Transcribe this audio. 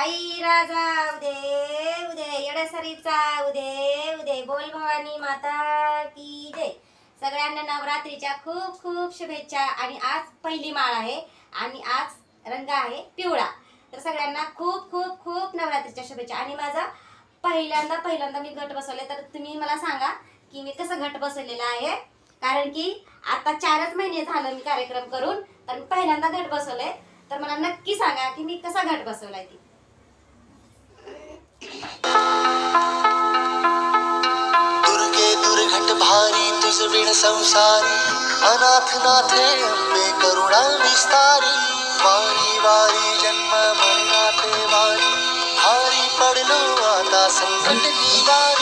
आई राजा उदे उदे येडसरीचा उदे उदे बोल भवानी माता की जय. सगळ्यांना नवरात्रीच्या खूप खूप शुभेच्छा. आणि आज पहिली माळ आहे आणि आज रंग आहे पिवळा. तर सगळ्यांना खूप खूप खूप नवरात्रीच्या शुभेच्छा. आणि माझा पहिल्यांदा पहिल्यांदा मी घट बसवले. तर तुम्ही मला सांगा की मी कसं घट बसवलेलं आहे? कारण की आता चारच महिने झालं मी कार्यक्रम करून तर मी पहिल्यांदा घट बसवलंय. तर मला नक्की सांगा की मी कसा घट बसवलाय ती. भारी तुझ विण संसारी अनाथ नाथे अंबे करुणा विस्तारी. वारी वारी जन्म मरणाते वारी भारी पडलो आता संकट निवारी.